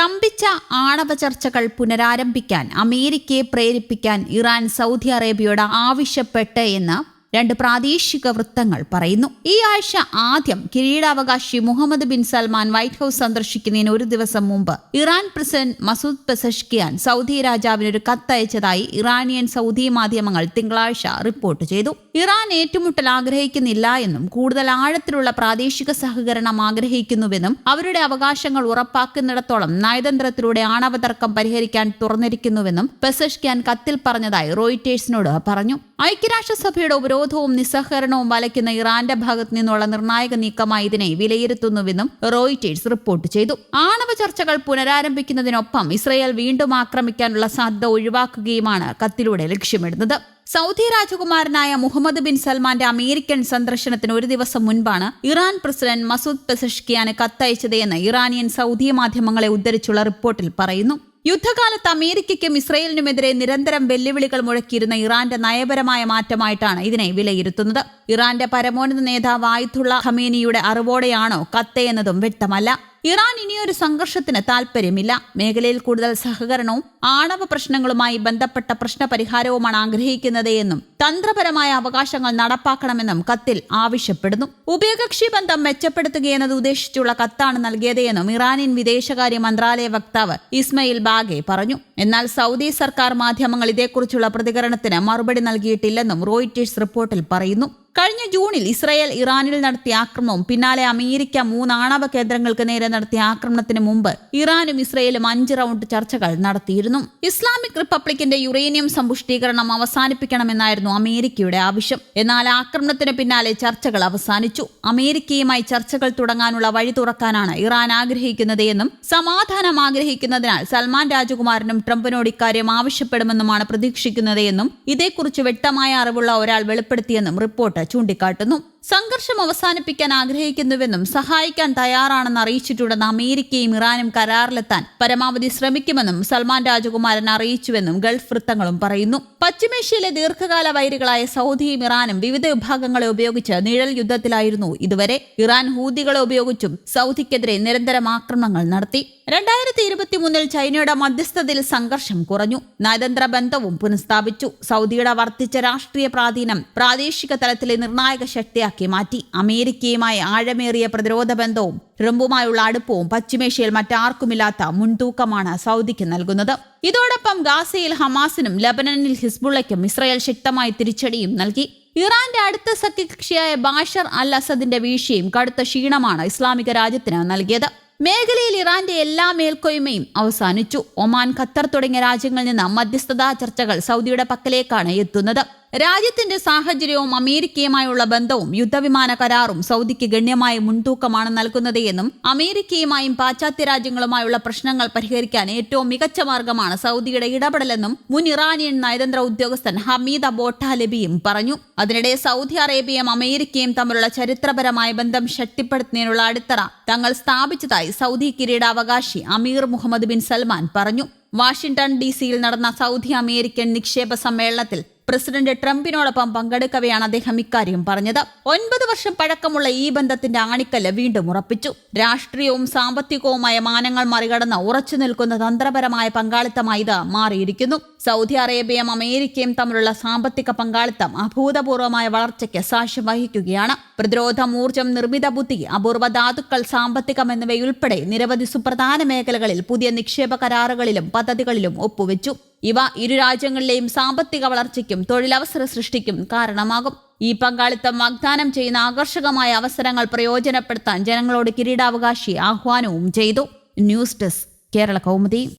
സ്തംഭിച്ച ആണവ ചർച്ചകൾ പുനരാരംഭിക്കാൻ അമേരിക്കയെ പ്രേരിപ്പിക്കാൻ ഇറാൻ സൗദി അറേബ്യയോട് ആവശ്യപ്പെട്ട് എന്ന് രണ്ട് പ്രാദേശിക വൃത്തങ്ങൾ പറയുന്നു. ഈ ആഴ്ച ആദ്യം കിരീടാവകാശി Mohammed bin Salman White House സന്ദർശിക്കുന്നതിന് ഒരു ദിവസം മുമ്പ് Iran president Masoud Pezeshkian Saudi രാജാവിനൊരു കത്തയച്ചതായി ഇറാനിയൻ സൗദി മാധ്യമങ്ങൾ തിങ്കളാഴ്ച റിപ്പോർട്ട് ചെയ്തു. ഇറാൻ ഏറ്റുമുട്ടൽ ആഗ്രഹിക്കുന്നില്ല എന്നും കൂടുതൽ ആഴത്തിലുള്ള പ്രാദേശിക സഹകരണം ആഗ്രഹിക്കുന്നുവെന്നും അവരുടെ അവകാശങ്ങൾ ഉറപ്പാക്കുന്നിടത്തോളം നയതന്ത്രത്തിലൂടെ ആണവ തർക്കം പരിഹരിക്കാൻ തുറന്നിരിക്കുന്നുവെന്നും പെസഷ്ക്യാൻ കത്തിൽ പറഞ്ഞതായി റോയിറ്റേഴ്സിനോട് പറഞ്ഞു. ഐക്യരാഷ്ട്രസഭയുടെ ഉപരോധവും നിസ്സഹകരണവും വലയ്ക്കുന്ന ഇറാന്റെ ഭാഗത്തു നിന്നുള്ള നിർണായക നീക്കമായി ഇതിനെ വിലയിരുത്തുന്നുവെന്നും റോയിറ്റേഴ്സ് റിപ്പോർട്ട് ചെയ്തു. ആണവ ചർച്ചകൾ പുനരാരംഭിക്കുന്നതിനൊപ്പം ഇസ്രയേൽ വീണ്ടും ആക്രമിക്കാനുള്ള സാധ്യത ഒഴിവാക്കുകയുമാണ് കത്തിലൂടെ ലക്ഷ്യമിടുന്നത്. സൗദി രാജകുമാരനായ മുഹമ്മദ് ബിൻ സൽമാന്റെ അമേരിക്കൻ സന്ദർശനത്തിന് ഒരു ദിവസം മുൻപാണ് ഇറാൻ പ്രസിഡന്റ് മസൂദ് പെസഷ്കിയാന് കത്തയച്ചത് എന്ന് ഇറാനിയൻ സൗദി മാധ്യമങ്ങളെ ഉദ്ധരിച്ചുള്ള റിപ്പോർട്ടിൽ പറയുന്നു. യുദ്ധകാലത്ത് അമേരിക്കയ്ക്കും ഇസ്രയേലിനുമെതിരെ നിരന്തരം വെല്ലുവിളികൾ മുഴക്കിയിരുന്ന ഇറാന്റെ നയപരമായ മാറ്റമായിട്ടാണ് ഇതിനെ വിലയിരുത്തുന്നത്. ഇറാന്റെ പരമോന്നത നേതാവ് ആയുധുള്ള ഖമേനിയുടെ അറിവോടെയാണോ കത്തയെന്നതും വ്യക്തമല്ല. ഇറാൻ ഇനിയൊരു സംഘർഷത്തിന് താൽപ്പര്യമില്ല. മേഖലയിൽ കൂടുതൽ സഹകരണവും ആണവ പ്രശ്നങ്ങളുമായി ബന്ധപ്പെട്ട പ്രശ്നപരിഹാരവുമാണ് ആഗ്രഹിക്കുന്നത് എന്നും തന്ത്രപരമായ അവകാശങ്ങൾ നടപ്പാക്കണമെന്നും കത്തിൽ ആവശ്യപ്പെടുന്നു. ഉഭയകക്ഷി ബന്ധം മെച്ചപ്പെടുത്തുകയെന്നത് ഉദ്ദേശിച്ചുള്ള കത്താണ് നൽകിയത് എന്നും ഇറാനിയൻ വിദേശകാര്യ മന്ത്രാലയ വക്താവ് ഇസ്മയിൽ ബാഗെ പറഞ്ഞു. എന്നാൽ സൗദി സർക്കാർ മാധ്യമങ്ങൾ ഇതേക്കുറിച്ചുള്ള പ്രതികരണത്തിന് മറുപടി നൽകിയിട്ടില്ലെന്നും റോയിറ്റേഴ്സ് റിപ്പോർട്ടിൽ പറയുന്നു. കഴിഞ്ഞ ജൂണിൽ ഇസ്രായേൽ ഇറാനിൽ നടത്തിയ ആക്രമണവും പിന്നാലെ അമേരിക്ക മൂന്ന് ആണവ കേന്ദ്രങ്ങൾക്ക് നേരെ നടത്തിയ ആക്രമണത്തിന് മുമ്പ് ഇറാനും ഇസ്രയേലും അഞ്ച് റൗണ്ട് ചർച്ചകൾ നടത്തിയിരുന്നു. ഇസ്ലാമിക് റിപ്പബ്ലിക്കിന്റെ യുറേനിയം സമ്പുഷ്ടീകരണം അവസാനിപ്പിക്കണമെന്നായിരുന്നു അമേരിക്കയുടെ ആവശ്യം. എന്നാൽ ആക്രമണത്തിന് പിന്നാലെ ചർച്ചകൾ അവസാനിച്ചു. അമേരിക്കയുമായി ചർച്ചകൾ തുടങ്ങാനുള്ള വഴി തുറക്കാനാണ് ഇറാൻ ആഗ്രഹിക്കുന്നത് എന്നും സമാധാനം ആഗ്രഹിക്കുന്നതിനാൽ സൽമാൻ രാജകുമാരനും ട്രംപിനോട് ഇക്കാര്യം ആവശ്യപ്പെടുമെന്നുമാണ് പ്രതീക്ഷിക്കുന്നത് എന്നും ഇതേക്കുറിച്ച് വ്യക്തമായ അറിവുള്ള ഒരാൾ വെളിപ്പെടുത്തിയെന്നും റിപ്പോർട്ട് ചൂണ്ടിക്കാട്ടുന്നു സംഘർഷം അവസാനിപ്പിക്കാൻ ആഗ്രഹിക്കുന്നുവെന്നും സഹായിക്കാൻ തയ്യാറാണെന്ന് അറിയിച്ചിട്ടുണ്ടെന്ന് അമേരിക്കയും ഇറാനും കരാറിലെത്താൻ പരമാവധി ശ്രമിക്കുമെന്നും സൽമാൻ രാജകുമാരൻ അറിയിച്ചുവെന്നും ഗൾഫ് വൃത്തങ്ങളും പറയുന്നു. പശ്ചിമേഷ്യയിലെ ദീർഘകാല വൈരികളായ സൗദിയും ഇറാനും വിവിധ വിഭാഗങ്ങളെ ഉപയോഗിച്ച് നിഴൽ യുദ്ധത്തിലായിരുന്നു ഇതുവരെ. ഇറാൻ ഹൂതികളെ ഉപയോഗിച്ചും സൗദിക്കെതിരെ നിരന്തരം ആക്രമണങ്ങൾ നടത്തി. രണ്ടായിരത്തി ഇരുപത്തിമൂന്നിൽ ചൈനയുടെ മധ്യസ്ഥതയിൽ സംഘർഷം കുറഞ്ഞു. നയതന്ത്ര ബന്ധവും പുനഃസ്ഥാപിച്ചു. സൗദിയുടെ വർദ്ധിച്ച രാഷ്ട്രീയ പ്രാധീനം പ്രാദേശിക തലത്തിലെ നിർണായക ശക്തിയാക്കി മാറ്റി. അമേരിക്കയുമായി ആഴമേറിയ പ്രതിരോധ ബന്ധവും ട്രംപുമായുള്ള അടുപ്പവും പശ്ചിമേഷ്യയിൽ മറ്റാർക്കുമില്ലാത്ത മുൻതൂക്കമാണ് സൗദിക്ക് നൽകുന്നത്. ഇതോടൊപ്പം ഗാസയിൽ ഹമാസിനും ലബനനിൽ ഹിസ്ബുള്ളയ്ക്കും ഇസ്രയേൽ ശക്തമായി തിരിച്ചടിയും നൽകി. ഇറാന്റെ അടുത്ത സഖ്യകക്ഷിയായ ബാഷർ അൽ അസദിന്റെ വീഴ്ചയും കടുത്ത ക്ഷീണമാണ് ഇസ്ലാമിക രാജ്യത്തിന് നൽകിയത്. മേഖലയിൽ ഇറാന്റെ എല്ലാ മേൽക്കോയ്മയും അവസാനിച്ചു. ഒമാൻ ഖത്തർ തുടങ്ങിയ രാജ്യങ്ങളിൽ നിന്ന് മധ്യസ്ഥതാ ചർച്ചകൾ സൗദിയുടെ പക്കലേക്കാണ് എത്തുന്നത്. രാജ്യത്തിന്റെ സാഹചര്യവും അമേരിക്കയുമായുള്ള ബന്ധവും യുദ്ധവിമാന കരാറും സൗദിക്ക് ഗണ്യമായ മുൻതൂക്കമാണ് നൽകുന്നത് എന്നും അമേരിക്കയുമായും പാശ്ചാത്യ രാജ്യങ്ങളുമായുള്ള പ്രശ്നങ്ങൾ പരിഹരിക്കാൻ ഏറ്റവും മികച്ച മാർഗമാണ് സൗദിയുടെ ഇടപെടലെന്നും മുൻ ഇറാനിയൻ നയതന്ത്ര ഉദ്യോഗസ്ഥൻ ഹമീദ് അബോട്ടാലബിയും പറഞ്ഞു. അതിനിടെ സൗദി അറേബ്യയും അമേരിക്കയും തമ്മിലുള്ള ചരിത്രപരമായ ബന്ധം ശക്തിപ്പെടുത്തുന്നതിനുള്ള അടിത്തറ തങ്ങൾ സ്ഥാപിച്ചതായി സൗദി കിരീടാവകാശി അമീർ മുഹമ്മദ് ബിൻ സൽമാൻ പറഞ്ഞു. വാഷിംഗ്ടൺ ഡി സിയിൽ നടന്ന സൗദി അമേരിക്കൻ നിക്ഷേപ സമ്മേളനത്തിൽ പ്രസിഡന്റ് ട്രംപിനോടൊപ്പം പങ്കെടുക്കവെയാണ് അദ്ദേഹം ഇക്കാര്യം പറഞ്ഞത്. ഒൻപത് വർഷം പഴക്കമുള്ള ഈ ബന്ധത്തിന്റെ ആണിക്കല്ല് വീണ്ടും ഉറപ്പിച്ചു. രാഷ്ട്രീയവും സാമ്പത്തികവുമായ മാനങ്ങൾ മറികടന്ന് ഉറച്ചു നിൽക്കുന്ന തന്ത്രപരമായ പങ്കാളിത്തമായി ഇത് മാറിയിരിക്കുന്നു. സൗദി അറേബ്യയും അമേരിക്കയും തമ്മിലുള്ള സാമ്പത്തിക പങ്കാളിത്തം അഭൂതപൂർവമായ വളർച്ചയ്ക്ക് സാക്ഷ്യം വഹിക്കുകയാണ്. പ്രതിരോധം ഊർജം നിർമ്മിത ബുദ്ധി അപൂർവ ധാതുക്കൾ സാമ്പത്തികം എന്നിവയുൾപ്പെടെ നിരവധി സുപ്രധാന മേഖലകളിൽ പുതിയ നിക്ഷേപ കരാറുകളിലും പദ്ധതികളിലും ഒപ്പുവെച്ചു. ഇവ ഇരു രാജ്യങ്ങളിലെയും സാമ്പത്തിക വളർച്ചയ്ക്കും തൊഴിലവസര സൃഷ്ടിക്കും കാരണമാകും. ഈ പങ്കാളിത്തം വാഗ്ദാനം ചെയ്യുന്ന ആകർഷകമായ അവസരങ്ങൾ പ്രയോജനപ്പെടുത്താൻ ജനങ്ങളോട് കിരീടാവകാശി ആഹ്വാനവും ചെയ്തു. News desk Kerala Kaumudi.